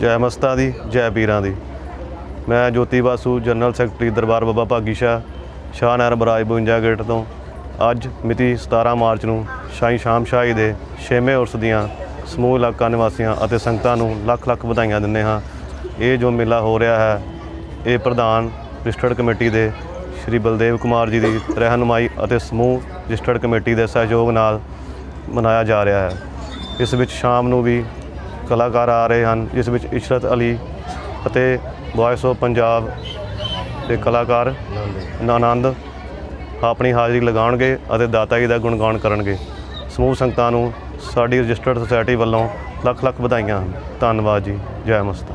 ਜੈ ਮਸਤਾ ਦੀ ਜੈ ਪੀਰਾਂ ਦੀ। ਮੈਂ ਜੋਤੀ ਬਾਸੂ ਜਨਰਲ ਸੈਕਟਰੀ ਦਰਬਾਰ ਬਾਬਾ ਭਾਗੀ ਸ਼ਾਹ ਨਹਿਰ ਬਰਾਜ 52 ਗੇਟ ਤੋਂ। ਅੱਜ ਮਿਤੀ 17 ਮਾਰਚ ਨੂੰ ਸ਼ਾਹੀ ਸ਼ਾਮ ਸ਼ਾਹੀ ਦੇ ਛੇਵੇਂ ਉਰਸ ਦੀਆਂ ਸਮੂਹ ਇਲਾਕਾ ਨਿਵਾਸੀਆਂ ਅਤੇ ਸੰਗਤਾਂ ਨੂੰ ਲੱਖ ਲੱਖ ਵਧਾਈਆਂ ਦਿੰਦੇ ਹਾਂ। ਇਹ ਜੋ ਮੇਲਾ ਹੋ ਰਿਹਾ ਹੈ ਇਹ ਪ੍ਰਧਾਨ ਰਿਸਟਰਡ ਕਮੇਟੀ ਦੇ ਸ਼੍ਰੀ ਬਲਦੇਵ ਕੁਮਾਰ ਜੀ ਦੀ ਰਹਿਨੁਮਾਈ ਅਤੇ ਸਮੂਹ ਰਜਿਸਟਰਡ ਕਮੇਟੀ ਦੇ ਸਹਿਯੋਗ ਨਾਲ ਮਨਾਇਆ ਜਾ ਰਿਹਾ ਹੈ। ਇਸ ਵਿੱਚ ਸ਼ਾਮ ਨੂੰ ਵੀ ਕਲਾਕਾਰ ਆ ਰਹੇ ਹਨ, ਜਿਸ ਵਿੱਚ ਇਸ਼ਰਤ ਅਲੀ ਅਤੇ ਵੌਇਸ ਆਫ ਪੰਜਾਬ ਦੇ ਕਲਾਕਾਰ ਆਨੰਦ ਆਪਣੀ ਹਾਜ਼ਰੀ ਲਗਾਉਣਗੇ ਅਤੇ ਦਾਤਾ ਜੀ ਦਾ ਗੁਣਗਾਨ ਕਰਨਗੇ। ਸਮੂਹ ਸੰਗਤਾਂ ਨੂੰ ਸਾਡੀ ਰਜਿਸਟਰਡ ਸੁਸਾਇਟੀ ਵੱਲੋਂ ਲੱਖ ਲੱਖ ਵਧਾਈਆਂ ਹਨ। ਧੰਨਵਾਦ ਜੀ। ਜੈ ਮਸਤਾ।